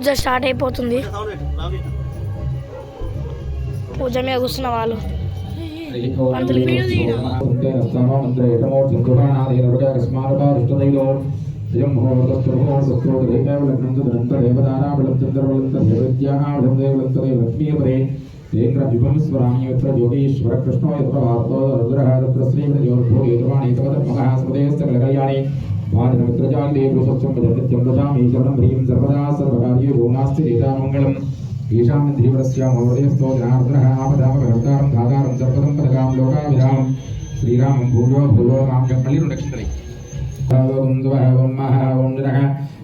పూజ start అయిపోతుంది పూజ మీద కూర్చున్న వాళ్ళు. యోగేశ్వర కృష్ణో యత్ర వార్తో రుద్రః తత్ర శ్రీమతియోర్భో भारतमित्रचाण्डे पुरुषक्षं दशाम् ईश्वरं ह्रीं सर्वदा सर्वकार्ये भूमास्ति लीलामङ्गलम् ईशां धीवरस्यां हृदयस्थो जनार्दनः आपदामभर्तारं धातारं सर्वदं पदकां लोकाभिरामं श्रीरामं भूयो भूयो मां कम्मलिरुणक्षितले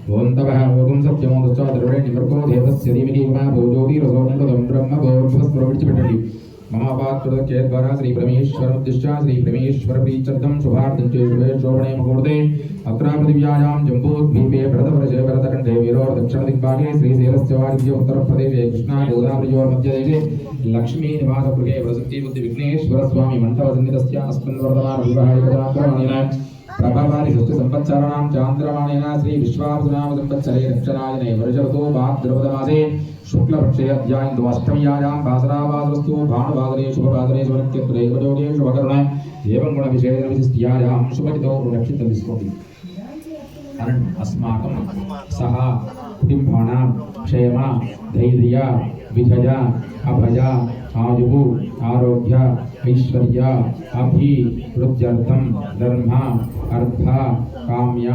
ओं तव ओगुं सत्यमोदच्चा द्रविणे निमर्को देवस्य धीमहि मा भूजोतिरसोऽन्तदं ब्रह्म भोर्भस्प्रविच्यपटण्डि మహాపాత్ర చేద్వారా శ్రీ ప్రమేశ్వరం తిష్ట శ్రీ ప్రమేశ్వర ప్రీత్యర్థం శుభార్థం చే శుభే శోభనే ముహూర్తే. అత్రా పృథివ్యాయాం జంబూద్వీపే భరతవర్షే భరతఖండే వీరోర్ దక్షిణ దిగ్భాగే శ్రీశైలస్య వారిద్య ఉత్తరప్రదేశే కృష్ణా గోదావరియోర్ మధ్యదేశే. లక్ష్మీ నివాస గృహే వసంతి బుద్ధి విఘ్నేశ్వర స్వామి మంటవ సంగీతస్య అస్మిన్ వర్ధమాన వివాహిక कृष्णा गोदावरीयोर्मध्यदेशे लक्ष्मी निवासगृहे वसन्ति बुद्धिविघ्नेश्वर स्वामी मण्डपसन्निधस्य अस्मिन् वर्तमानविवाहिकतान्तरमाणेन प्रभावारि षष्ठ संवत्सराणां चान्द्रमाणेन श्री विश्वावसुनाम संवत्सरे दक्षिणायने वर्षवतो भाद्रपदमासे शुक्लपक्षे अध्यायं द्वाष्टम्यायां वासरावासरस्तु भानुवादने शुभवादने शुभनक्षत्रे शुभयोगे शुभकर्ण एवं गुणविशेषविशिष्ट्यायां शुभजितो नक्षत्रं विस्मृति अनन् अस्माकं सह कुटुम्बानां क्षेम धैर्य विजय अभय आयुः आरोग्य ऐश्वर्य अभिवृद्ध्यर्थं धर्म अर्थ काम्य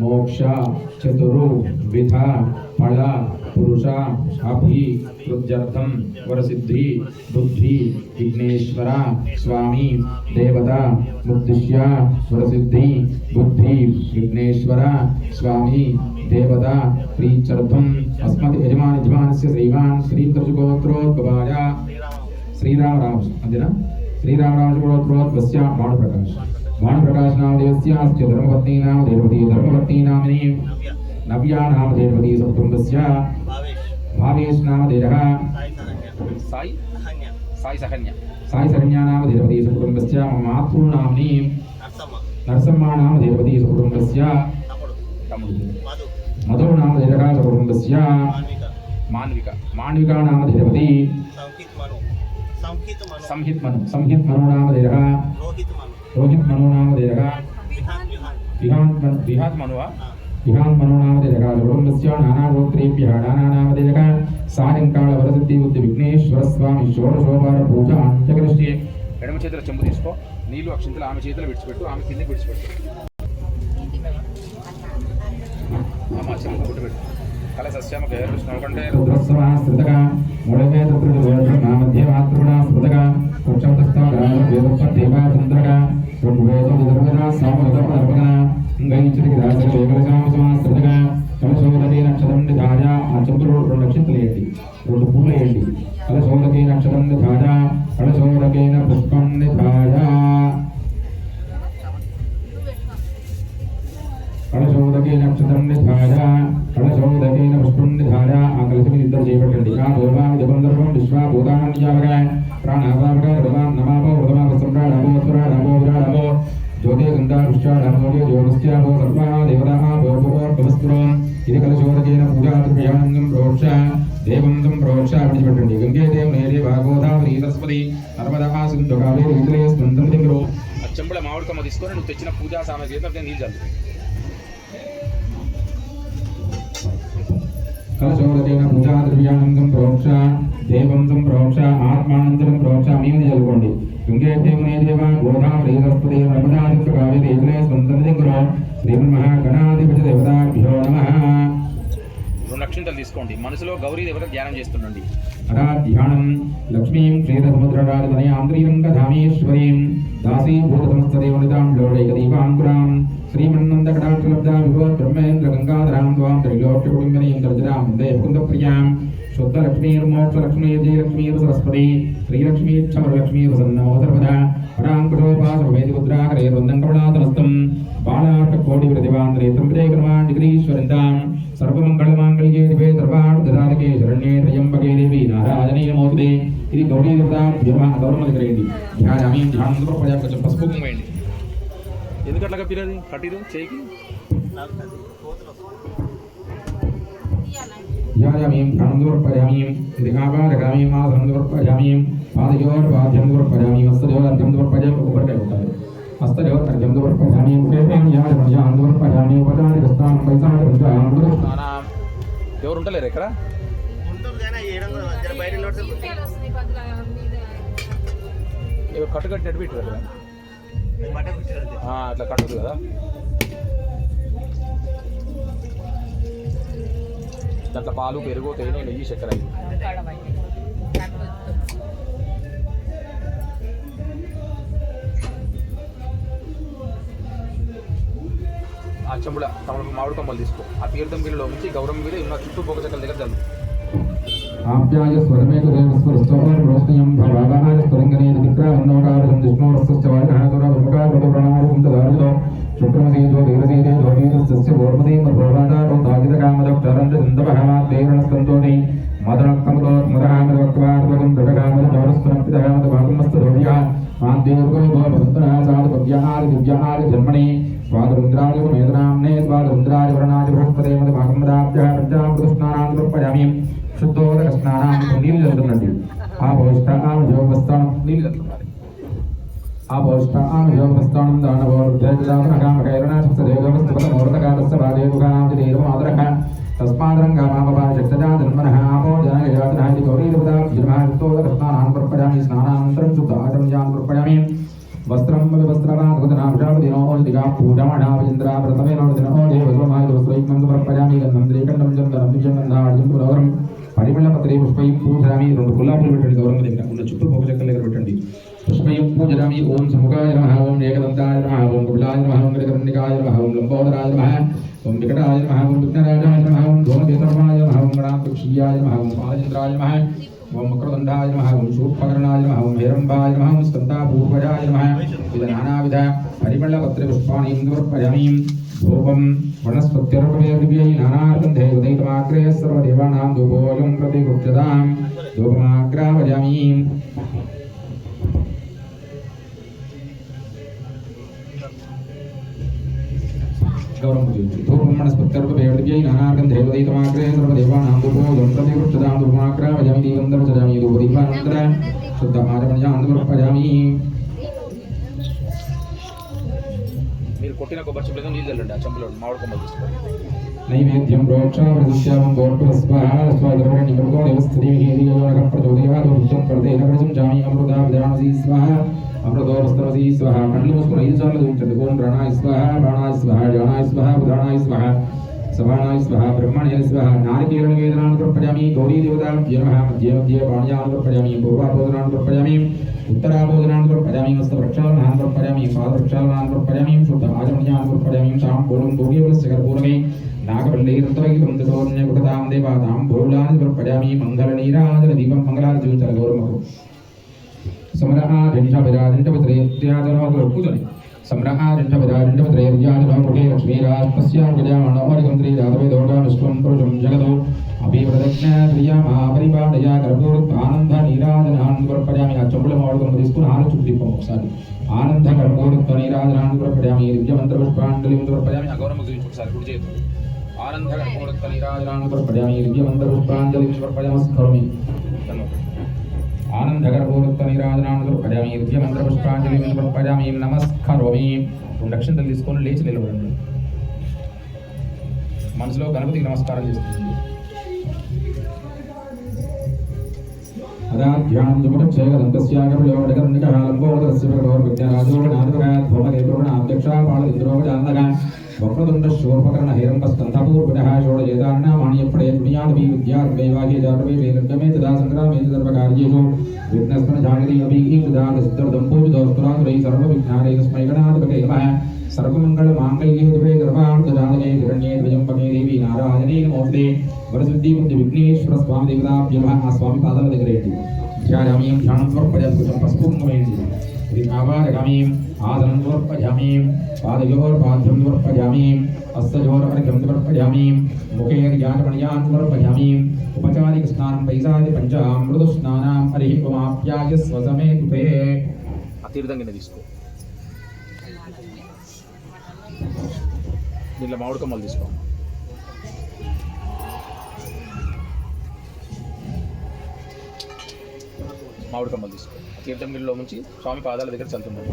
मोक्ष चतुर्विध फल पुरुष अभिवृद्ध्यर्थं वरसिद्धि बुद्धि विघ्नेश्वर स्वामी देवता मुद्दिश्य वरसिद्धि बुद्धि विघ्नेश्वर स्वामी देवता प्रीत्यर्थम् अस्मत् यजमान यजमानस्य श्रीमान् श्रीदर्शगोत्रोद्भवाय श्रीरामराम अंतेना श्रीरामरामगोत्रोद्भवस्य भानुप्रकाश भानुप्रकाश नामदेवस्यास्य धर्मपत्नी नामधेयवती धर्मपत्नी नामिनी नव्या नामधेयवती सकुटुम्बस्य भावेश नामधेयः साई साई सहन्या साई सहन्या नामधेयवती सकुटुम्बस्य मम मातृनाम्नी नरसम्मा नामधेयवती सकुटुम्बस्य मधु नामधेयः सकुटुम्बस्य मान्विका मान्विका नामधेयवती संहित मनु संहित मनु नामधेयः रोहित मनु नामधेयः विहान मनु विहात मनु वा विहान मनु नामधेयः कुटुम्बस्य नानागोत्रेभ्यः नानानामधेयः సాయంకాల వరసిద్ధి బుద్ధి విఘ్నేశ్వర స్వామి షోడశోపార పూజ అంత్యకృష్టి ఎడమ చేతిలో చెంబు తీసుకో నీళ్లు అక్షింతలు ఆమె చేతిలో విడిచిపెట్టు ఆమె కిందకి విడిచిపెట్టు అమ్మ చెంబు గుట్టుపెట్టు కల సస్యామ కృష్ణకంటే రుద్రస్వా స్మృతక మూడవే తత్ర వేద మధ్య మాతృడా స్మృతక కుక్షమతస్థాన వేదప్ప దేవా చంద్రక ఋగ్వేద విదర్భన సామృత దర్భన ఇంగైచుడికి దాసక ఏకలశామ నక్షత్రం ధార ఆ చెంపులు రెండు నక్షత్రాలు వేయండి రెండు పూలు వేయండి కలశోదకి నక్షత్రం ధార కలశోదకైన పుష్పం ధార నక్షత్రం పుష్పం ఆ కలశమి ఇద్దరు చేపట్టండి ఆ దేవామి దిగంధర్వం విశ్వా భూతానం నియామక ప్రాణాపామక హృదమా నమాపో హృదమా వసంప్రా నమో స్వర నమో విరా నమో జ్యోతి గంగా పుష్ట నమోదే జ్యోతిశ్చామో సర్వా దేవతా భోపవోర్భవస్త్రో ఇది కలశోదకేన పూజాద్రవ్యానందం ప్రోక్ష దేవంతం ప్రోక్ష విడిచిపెట్టండి గంగే దేవ నేరే సరస్వతి నర్మదా సింధు కావేరి స్పందం చెంబుల మామిడికమ్మ తీసుకొని నువ్వు తెచ్చిన పూజా సామాగ్రి నీళ్ళు చల్లు కలశోదకేన పూజాద్రవ్యానందం ప్రోక్ష దేవంతం ప్రోక్ష ఆత్మానందం ప్రోక్ష మీద చదువుకోండి. గంగే దేవనే దేవ గోదావరి సరస్వతి నర్మదాదిత్య కావేరి ఏకలే స్వంతం దిగురు శ్రీమన్మహాగణాధిపతి దేవతాభ్యో నమః. అక్షింతలు తీసుకోండి. మనసులో గౌరీ దేవత ధ్యానం చేస్తుండండి. అరా ధ్యానం లక్ష్మీం క్షీరసముద్రరాజతనయాంద్రీరంగధామేశ్వరీం దాసీభూతసమస్తదేవనితాం లోడైకదీపాంకురాం శ్రీమన్నందకటాక్షలబ్ధాం విభో బ్రహ్మేంద్ర గంగాధరాం త్వాం త్రైలోక్యకుటుంబనీం దర్జరాం వందే ముకుందప్రియాం శుద్ధలక్ష్మీర్మోక్షలక్ష్మీ జయలక్ష్మీర్ సరస్వతి శ్రీలక్ష్మీక్షమరలక్ష్మీర్ సన్నమో సర్వదా పరాంకుశోపాసవేది ముద్రాకరే వృందం కమలాతనస్తం బాలార్కకోటి ప్రతిభాంతరే త్రంబదేకర్మాండిగ్రీశ్వరంతాం సర్వమంగళమాంగళ్యే దివే సర్వార్థదారకే శరణ్యే త్రయంబకే దేవి నారాయణే నమోస్తుతే ఇది గౌరీ దేవత గౌరమ్మ దగ్గర ఏంటి ధ్యానామి ధ్యానం ప్రజా కొంచెం పసుపు వేయండి కట్టిరు చేయికి ధ్యాయామీం ప్రాణం సమర్పయామీం దిగాపారగామీం ఆసనం సమర్పయామీం పాదయోర్ పాద్యం సమర్పయామీం హస్తయోర్ అర్ఘ్యం సమర్పయామి కొబ్బరికాయ కొట్టాలి హస్తయోర్ అర్ఘ్యం సమర్పయామీం ప్రేమేం యాజమన్యాం సమర్పయామి ఉపచారి కృష్ణాం పైసాటి పంచాం నానా ఎవరు ఉంటలేరు ఇక్కడ? ఉంటుంది కానీ ఏడం జర బయట నిలబడితే ఏదో కట్టు కట్టి నెట్టు పెట్టారు కదా అట్లా కట్టదు కదా? దాంట్లో పాలు పెరుగు తేనె నెయ్యి చక్కెర అవి. తమ మామిడి కొమ్మలు తీసుకో ఆ తీర్థం గిరిలో నుంచి గౌరవం గిరి ఉన్న చుట్టూ పొగ చెక్కల దగ్గర చల్లు ఆప్యాయ స్వరమేక దేవస్వరస్తోమం రోష్ణయం భవావాయ స్వరంగనే దిక్రా ఉన్నోకారం విష్ణోరస్య వాయనాతుర బ్రహ్మకార ప్రణామం తదారుదో శుక్రమసీజో వీరసీజో వీరస్య పూర్వదే మర్భవాదారో తాగిత కామదక్షరం చిందవహమా దేవనస్కంతోని మదనక్కమతో దృఢకామద జవరస్వరం భాగమస్త ధోర్య మాద్యోర్గో భవంతనా సాధు పవ్యాహారి దివ్యాహారి జన్మణి స్వాదరుద్రాజ మేధనాంనే స్వాదరుద్రాజ వరణాజ బృహస్పదే మద భాగమదాభ్య పంచామృత స్నానాం శుద్ధోదక స్నానాన్ని నీళ్ళు జరుగుతుందండి ఆ భవిష్యత్ ఆమె జోగస్థానం నీళ్ళు చల్లుతున్నారు ఆ పౌష్ట ఆపో జనగజాతనः ఇది గౌరీదేవతాభ్యుర్మాయుక్తోదకస్నానాన్ స్నానానంతరం శుద్ధ ఆచమయాన్ వస్త్రం వస్త్రవాదనాభిషాపదినోదిగా పూజమణావచంద్రావ్రతమేనోదినో దేవస్వమాయ సమర్పయామి గంధం శ్రీకంఠం చందనం పరిమళపత్రే పూజామి రెండు గులాబీలు పెట్టండి గౌరవం దగ్గర ఉన్న చుట్టూ పొగ చెక్కల దగ్గర పెట్టండి పుష్పయం పూజామి ఓం సముఖాయ నమః ఓం ఏకదంతాయ నమః ఓం కులాయ నమః ఓం గణకర్ణికాయ నమః ఓం లంబోదరాయ నమః ఓం వికటాయ నమః ఓం విఘ్నరాజాయ నమః ఓం ధూమకేతర్మాయ నమః ఓం గణాక్షీయాయ నమః ఓం పాలచంద్రాయ నమః ఓం మకరదండాయ నమః ఓం శూర్పకర్ణాయ నమః ఓం హేరంబాయ నమః ఓం స్కందాపూర్వజాయ నమః వివిధ నానావిధ పరిమళపత్ర పుష్పాణి సమర్పయామి ధూపం వనస్పత్యర్పవేదివ్యై నానార్గంధే ఉదయితమాగ్రే సర్వదేవానాం ధూపోయం ప్రతి గౌరవం గురించి ధూపం వనస్పత్యర్పవేదివ్యై నానార్గంధే ఉదయితమాగ్రే సర్వదేవానాం ధూపోయం ప్రతి గుప్యతాం ధూపమాగ్రావయామి దీవందర చరామి ధూపదీపానంతర శుద్ధ ఆచమన్యాం సమర్పయామి మీరు కొట్టిన కొబ్బరి చెంబులో నీళ్ళు చల్లండి ఆ చెంబులో మామిడి కొమ్మలు తీసుకోండి. నైవేద్యం ప్రోక్షామృతస్యామం గోర్పురస్వాహ స్వాగర్వణి మృగో దేవస్థితియోగ ప్రచోదయాదు రుచం ప్రదేన ప్రజం జామి అమృత విధానసి స్వాహ. అమృతో వస్త్రమసి స్వాహ కళ్ళు మూసుకుని ఐదు సార్లు చూపించండి ఓం ప్రాణాయ స్వాహ ప్రాణాయ స్వాహ జానాయ స్వాహ ఉదానాయ స్వాహ సమానాయ స్వాహ బ్రహ్మణ్య స్వాహ నారికేళ నివేదనాన్ని సమర్పయామి గౌరీ దేవతాభ్య నమః మధ్య మధ్య పాణ్యాన్ని సమర్పయామి పూర్వాభోజనాన్ని సమర్పయామి ఉత్తరాభోజనాన్ని సమర్పయామి హస్త ప్రక్షాళనాన్ని సమర్పయామి పాద ప్రక్షాళనాన్ని సమర్పయామి శుద్ధ ఆచమన్యాన్ని సమర్పయామి తాంబూలం భోగేవలస్య కర్పూరమే నాగవల్లీర్తవైకుందసౌన్యకృతాం దేవాతాం బహుళాని సమర్పయామి మంగళనీరాజన దీపం మంగళారతి చూచారు గౌరవకు సమరహాజంఠవిరాజంఠవిత్రయత్యాజనో కూర్చొని సమరహాజంఠవిరాజంఠవిత్రయత్యాజనో పురుషం జగదో అభిప్రదజ్ఞ శ్రియామహాపరిపాదయా కర్పూరత్వానంద నీరాజనాన్ని సమర్పయామి ఆ చెంబుల మామిడికొమ్మ తీసుకుని ఆరు చుట్టూ ఒకసారి ఆనంద కర్పూరత్వ నీరాజనాన్ని సమర్పయామి దివ్యమంత్ర పుష్పాంజలి సమర్పయామి ఆ గౌరవం ఒకసారి కుడి చేతులు ఆనంద కర్పూరత్వ నీరాజనాన్ని సమర్పయామి దివ్యమంత్ర పుష్పాంజలి సమర్పయామి స్మరామి ఆనందకరపూరత్వ నీరాజనాన్ని సమర్పయామి పుష్పాంజలి సమర్పయామి నమస్కరోమి. రెండు అక్షంతలు తీసుకొని లేచి నిలబడండి. మనసులో గణపతికి నమస్కారం చేస్తుంది అదాధ్యానం జముటచ్చేగదంతస్యాగర్యోగర్ణికాలంబోదరస్య ప్రగోర్విజ్ఞరాజోగణాధిపగాత్ భోమకేతోగణాధ్యక్షాపాళదింద్రోగజాన్నగా ఇంద్రోగ శూర్పకర్ణ హేరంబస్కంధపూర్విణः షోడజేతార్ణామాణ్యపడే పుణ్యాదపి విద్యార్వైవాహ్య జాతవే వేదర్గమే తదా సంగ్రామే సర్వకార్యేషు విఘ్నస్మన జాగతి అభిగీ తదా సిద్ధర్దంపోజుదోస్తురాతురై సర్వవిఘ్నారే తస్మై గణాధిపతే నమః సర్వమంగళ మాంగళ్యే దివే గర్భాంతజాతకే హిరణ్యే ద్వయంబకే దేవి నారాయణే నమోస్తే వరసిద్ధి బుద్ధి విఘ్నేశ్వర స్వామి దేవతాభ్య నమః ఆ స్వామి పాదాల దగ్గర ఏంటి ధ్యానామీయం ధ్యానం సమర్పయామి కొంచెం పసుపు కుంకుమేంటి ఇది ఆవారగామీం ఆదనం సమర్పయామీం పాదయోర్పాద్యం సమర్పయామీం హస్తయోరవర్గం సమర్పయామీం ముఖేర్యాచమణ్యాన్ సమర్పయామీం ఉపచారిక స్నానం పైసాది పంచామృత స్నానం హరి ఉమాప్యాయ స్వసమే కృతే ఆ తీర్థం కింద తీసుకో. దీంట్లో మామిడి కొమ్మలు తీసుకో. మామిడి కమ్మలు తీసుకో. తీర్థం నీళ్ళలో నుంచి స్వామి పాదాల దగ్గర చల్లుతున్నాను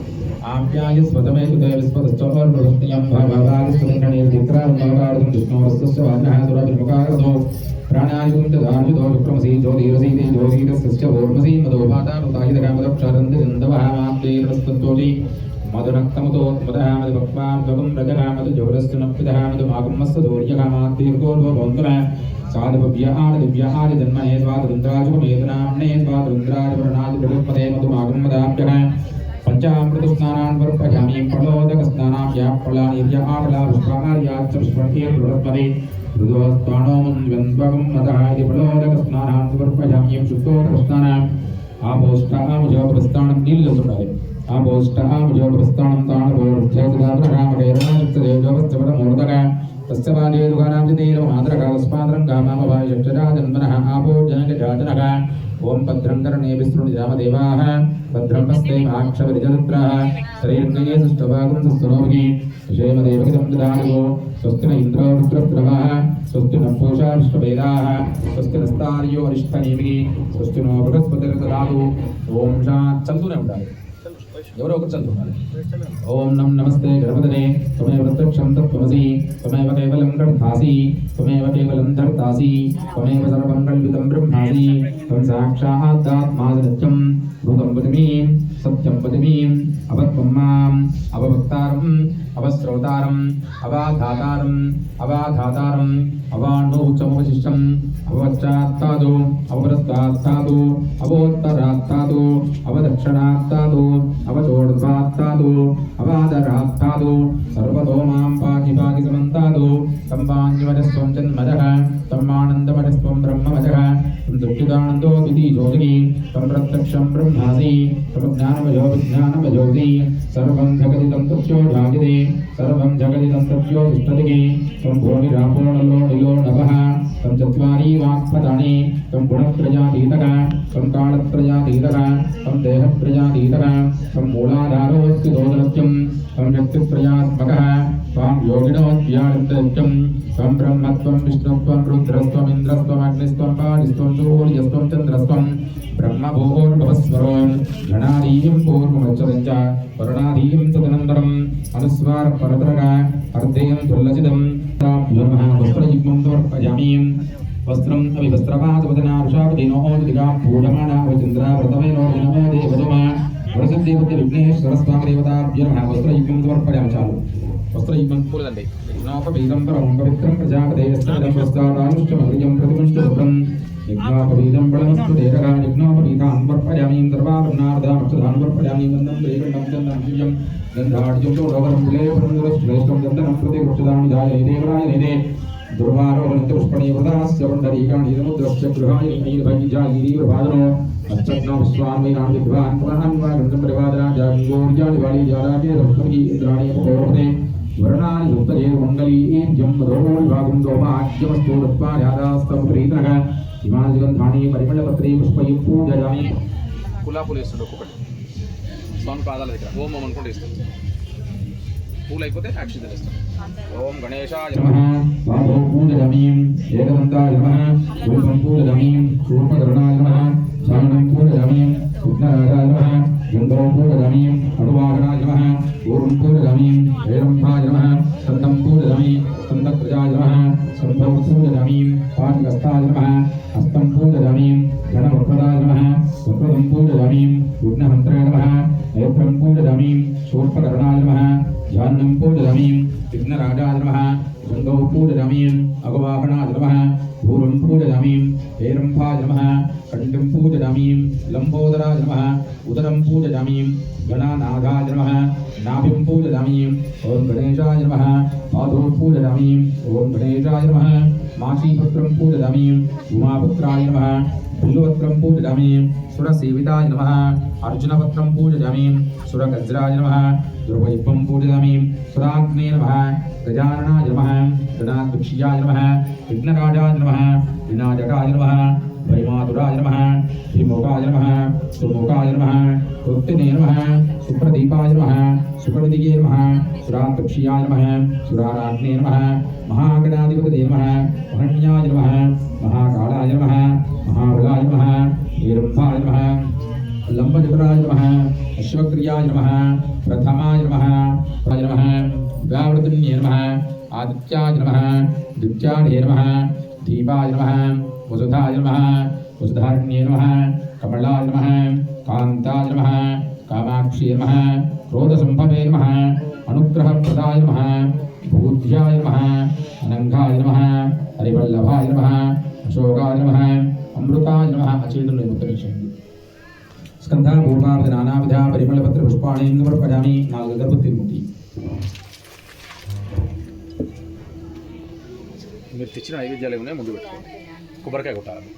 ఆప్యాయ స్వతమే సుతే విశ్వదశ్చోర్వృష్ణ్యం భగవాగస్తులంకణీర్చిత్రారుణవకారుతం విష్ణువస్తస్య వాజ్ఞः సురభిముఖారదో ప్రాణాయుగం చ జ్యోతిరసీతి జ్యోతిరస్య మధు భక్వాం రజः మధు జోరస్తు నప్పిదः మధు మాగుమస్త దౌర్యకామాత్తీర్గోర్వోంతున సాధుభవ్య ఆదివ్య ఆది జన్మనే స్వాతరుద్రాజుమేతనామ్నే స్వాతరుద్రాజుపరణాది ప్రతిపదే మధు మాగుమదాభ్యः పంచామృతస్నానాన్ వర్పయామి ప్రలోదకస్నానాం యా ఫలానిర్య ఆఫలా పుష్పార్యాచ్చ పుష్పణీర్వృత్పదే రుదోస్త్వాణో మున్వంద్వగం మదః ఇది ప్రలోదకస్నానాన్ వర్పయామి శుద్ధోదకస్నానాం ఆపోష్టాముజోపస్థానం నీళ్ళు చల్లుతుండాలి आम्बोष्टामुजोपस्तानं ताणभोर्भ्यैतदात्रकामकैरणायुक्तदेवजोपस्यपदमूर्धक तस्य बाल्ये दुःखानां चितेरमादरकालस्मादरं कामामभायशक्षराजन्मनः आपो जनकजातनः ॐ भद्रं करणे विस्तृणुजामदेवाः भद्रं पस्ते माक्षपरिजनत्राः श्रीर्गये सुष्ठभागं सुस्तनोभिः क्षेमदेवकितं ददायो स्वस्ति न इन्द्रो रुद्रप्रभः स्वस्ति न पूषा विश्वभेदाः स्वस्ति न स्थार्यो अरिष्ठनीभिः स्वस्ति नो बृहस्पतिर्ददातु। ओम शान्तं चंदुने उठाए ఎవరో ఒకరు చల్తుండాలి ఓం నం నమస్తే గణపతనే. త్వమేవ ప్రత్యక్షం తత్వమసి త్వమేవ కేవలం గణాసి త్వమేవ కేవలం ధర్తాసి. త్వమేవ సర్వం కల్పితం బ్రహ్మాసి. త్వం సాక్షాదాత్మాసి నిత్యం భూతం వదిమీం సత్యం వదిమీం అపత్వం మాం. అవభక్తారం అవశ్రౌతారం అవాధాతారం. అవాధాతారం. అవాణోచమవశిష్టం. అవచ్చాత్తాదు అవరస్తాత్తాదు అవోత్తరాత్తాదు అవదక్షిణాత్తాదు అవచోడ్వాత్తాదు అవాదరాత్తాదు సర్వతో మాం పాకి పాకి సమంతాదు సంపాన్యమజస్వం జన్మజః తమ్మానందమజస్వం బ్రహ్మమజః తం దృష్టిదానందో ద్వితీ జ్యోతిని తం ప్రత్యక్షం బ్రహ్మాసి తం జ్ఞానమయో విజ్ఞానమయోసి సర్వం జగదిదం తస్యో ఢాగిదే సర్వం జగదిదం తస్యో తిష్టదికి తం భూమిరాపోణలో నిలో నభః తం చత్వారీ వాక్పదాని తం గుణత్రయాతీతక తం కాళత్రయాతీతక తం దేహత్రయాతీతక తం మూలాధారోస్తి దోదరత్యం తం వ్యక్తిత్రయాత్మకः త్వాం యోగినోద్యానంతరిత్యం త్వం బ్రహ్మత్వం విష్ణుత్వం రుద్రస్త్వం ఇంద్రస్త్వం అగ్నిస్త్వం పాణిస్త్వం సూర్యస్త్వం చంద్రస్త్వం బ్రహ్మభూర్భవస్వరో గణాదీయం పూర్వమచ్చతం చ వరుణాదీయం తదనంతరం అనుస్వార పరతరగ అర్ధేయం దుర్లసితం నమః వస్త్రయుగ్మం సమర్పయామి వస్త్రం అవి వస్త్రపాదవదనారుషాపతినోదిగా వరసదేవత విఘ్నేశ్వర స్వామి దేవతాభ్య నమః. వస్త్రయుగ్మం సమర్పయామి చాలు. వస్త్రయుగ్మం పూలదండి పరమం పవిత్రం ప్రతిమంష్ఠం యజ్ఞోపవీతం బలమస్తు తేరగా యజ్ఞోపవీతాన్ వర్పయామీం సర్వాభరణార్థామక్షదాన్ వర్పయామీం గంధం శ్రీగంధం చందనం దివ్యం. గంధాఢ్యం చోడవరం కులేపరం శ్రేష్టం గంధనం ప్రతి వృక్షదాని దాయ దేవరాయ నిదే దుర్వారోహణంత పుష్పణీ వృదాస్య పుండరీకాణి సముద్రస్య గృహాయ నీలభైజాగిరీవృపాదనో అచ్చగ్నో విశ్వాన్వైనాన్ విద్వాన్ పునఃన్వా గంధం పరివాదనా జాగోర్జాని వాళీ జారాకే రత్నమీ ఇంద్రాణి అపకోరపతే వర్ణాని యుక్తజే మంగళీర్యం మధోమోల్ భాగం దోమాజ్యమస్తు దత్వాయాదాస్తం ప్రీతనగ ఇమాని గంధాని పరిమళపత్రే పుష్పయం పూజయామి గులాబీ పూలు వేస్తుండే ఒక్కొక్కటి స్వామి పాదాల దగ్గర ఓం ఓం అనుకుంటూ ఇస్తాం పూలు అయిపోతే యాక్షన్ చేస్తాం ఓం గణేశాయ నమః బాహో పూజయామీం ఏకదంతాయ నమః రూపం పూజయామీం శూర్పకర్ణాయ నమః శారణం పూజయామీం విఘ్నరాజాయ నమః గంధో పూజయామీం అణువాహనాయ నమః ఊర్వం పూజయామీం హేరంభాయ నమః సంతం పూజయామి సంతక్రజాయ నమః సంభవం పూజయామీం పాఠగస్తాయ నమః హస్తం పూజయామీం గణవక్రదాయ నమః వక్రదం పూజయామీం విఘ్నహంత్రాయ నమః నేత్రం పూజయామీం శూర్పకర్ణాయ నమః ధ్యానం పూజయామీం విఘ్నరాజాయ నమః जमीम लंबोदरा नम। उदरम पूजयामीं गणानागा नम। नाभिं पूजयामीं ओं गणेशाय नम। पादों पूजयामीं ओं गणेशाय नम। मासीभद्रम पूजयामीं उमापुत्राय नम। बिल्वत्रम पूजयामीं सुरसेविताय नम। अर्जुनपत्रम पूजयामीं सुरगज्राय नम। दुर्वैपम पूजयामीं सुराग्ने नम। गजाननाय नम। गणाध्यक्षियाय नम। विघ्नराजाय नम। विनाजटाय नम। वैमातुराय नमः श्रीमोकाय नमः सुमोकाय नमः कुक्तिने नमः, सुप्रदीपाय नमः सुप्रदिगे नमः सुरातृक्षियाय नमः सुराराज्ञे नमः महागणाधिपते नमः महण्याय नमः, महाकालाय नमः, महाबलाय नमः वीरम्भाय नमः, लम्बचतुराय नमः, अश्वक्रियाय नमः, प्रथमाय नमः, प्राय नमः, व्यावृतन्ये नमः, आदित्याय नमः दुत्याय नमः, दीपाय नमः वसुधाय नमः वसुधारण्ये नमः कमलाय नमः कान्ताय नमः कामाक्षी नमः क्रोधसम्भवे नमः अनुग्रहप्रदाय नमः भूत्याय नमः अनङ्गाय नमः हरिवल्लभाय नमः अशोकाय नमः अमृताय नमः अचेतुले उत्तमीषेन्द्र స్కంధ పూర్వావిధ నానావిధ పరిమళపత్ర పుష్పాణి సమర్పయామి నాలుగు గర్భ తిరుముటి మీరు తెచ్చిన నైవేద్యాలు ఏమైనా ముందు పెట్టుకోండి కొబ్బరికాయ కొట్టాలి.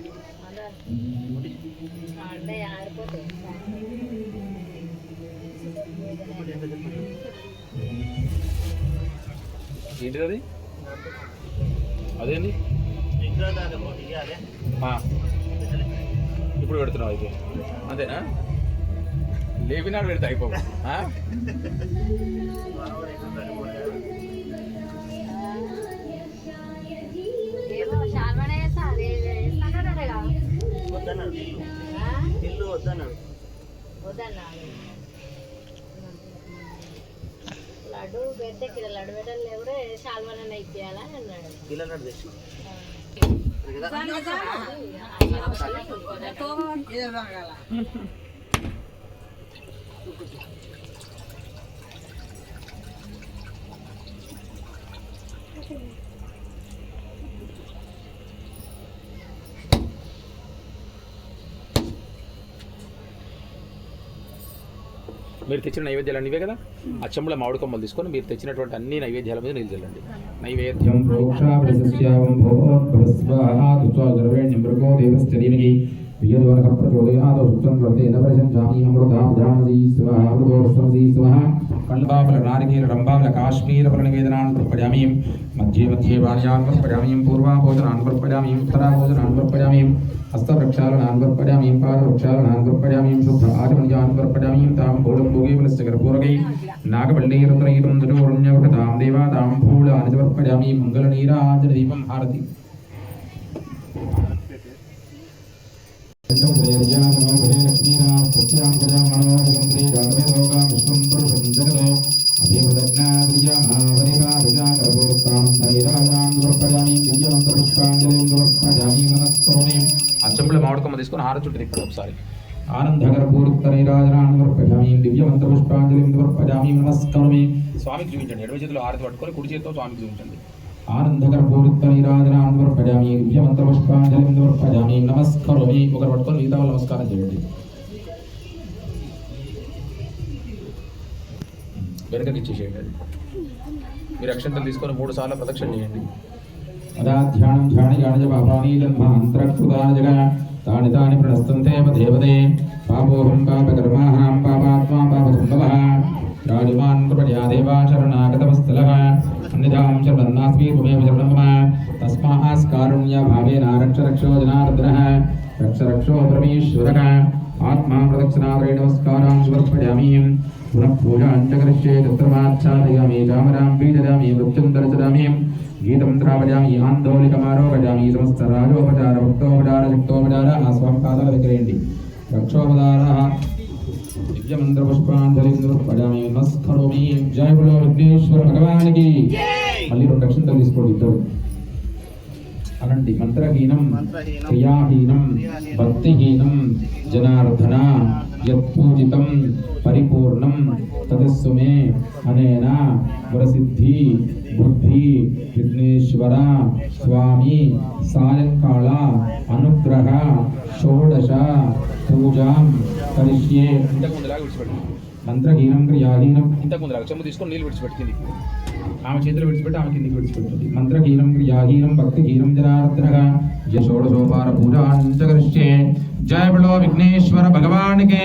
ఏంటిది అది అదే ఇప్పుడు పెడుతున్నావు అయితే. అంతేనా? లేపినాడు పెడితే అయిపోవు. వద్దన్నాడు ఇల్లు వద్దన్నాడు. వద్దన్నాడు లడ్డు పెడితే కిలో లడ్డు పెట్టాలి కూడా శాల్వనే ఇప్పించాలని అన్నాడు. పిల్లలు తెచ్చిన మీరు తెచ్చిన నైవేద్యాలు అన్నీ ఇవే కదా? ఆ చెంబుల మామిడి కొమ్మలు తీసుకొని మీరు తెచ్చినటువంటి అన్ని నైవేద్యాల మీద నీళ్ళు చల్లండి. నైవేద్యం. ప్రోక్షాభిసస్యావం నారికేల కాశ్మీర ఫలనివేదనాన్ ప్రపజామి మధ్యే మధ్యే వాణ్యాన్ ప్రపజామి పూర్వాభోజనాన్ ప్రపజామి ఉత్తరాభోజనాన్ ప్రపజామి హస్తవృక్షాలనాన్ ప్రపజామి పాదవృక్షాలనాన్ ప్రపజామి శుద్ధ ఆచమనిజాన్ ప్రపజామి తాం భూలం భోగే పులస్చకరపూరకై నాగవల్లీరత్నైరం ధనుర్ణ్యవృతాం దేవాతాం భూళాని సమర్పయామి మంగళనీరాజన దీపం హారతి అచ్చంబుల మామిడి కొమ్మ తీసుకొని చుట్టూ తిప్పండి ఒకసారి. స్వామికి చూపించండి. ఎడమ చేతిలో హారతి పట్టుకొని కుడి చేతితో స్వామికి చూపించండి. నమస్కరోమి ఒకరు పట్టుకొని మిగతా వాళ్ళు నమస్కారం చేయండి. వెనకకి ఇచ్చేసేయండి మీరు అక్షంతలు తీసుకొని మూడు సార్లు ప్రదక్షిణ చేయండి. अदाध्यानं ध्यानयानि च पापानि लम्भान्तरक्षुतानि जग तानि तानि प्रणस्तन्ते पदेपदे पापोऽहं पापकर्माहं पापात्मा, पापसम्भवः। राजमान् कृपया देवा शरणागतमस्तलः अन्यथां शरणन्नास्मि त्वमेव शरणं मम। तस्मास्कारुण्याभावेन रक्ष रक्षो जनार्दनः। रक्ष रक्षो परमेश्वरः। आत्मा प्रदक्षिणावरे नमस्कारां समर्पयामि। पुनः पूजां च तत्र माच्छादयामि राम राम्बी वृक्षं दर्शयामि। త్రావజామి ఆందోళికమారోగజామి సమస్త రాజోపచార భక్తోపచార శక్తోపచార ఆ స్వామి పాదాల దగ్గరేయండి రక్షోపచార దివ్యమంత్ర పుష్పాంజలి పడామి నమస్కరోమి జయ బులో విఘ్నేశ్వర భగవానికి. మళ్ళీ రెండు అక్షంతలు తీసుకోండి ఇద్దరు. అనండి మంత్రహీనం క్రియాహీనం, భక్తిహీనం జనార్దన యత్పూజితం పరిపూర్ణం తదస్సు మే అనేన వరసిద్ధి బుద్ధి విఘ్నేశ్వర స్వామి సాయంకాళ అనుగ్రహ షోడశ పూజాం కరిష్యే మంత్రహీనం క్రియాహీనం ఇంతకుముందు ముందులాగా చెంబు తీసుకొని నీళ్ళు విడిచిపెట్టి ఆమె చేతులు విడిచిపెట్టి ఆమె కిందికి విడిచిపెట్టింది మంత్రహీనం క్రియాహీనం భక్తిహీనం జనార్దన యశోడసోపార పూజాంచకరిష్యే జయ బలో విఘ్నేశ్వర భగవానికి.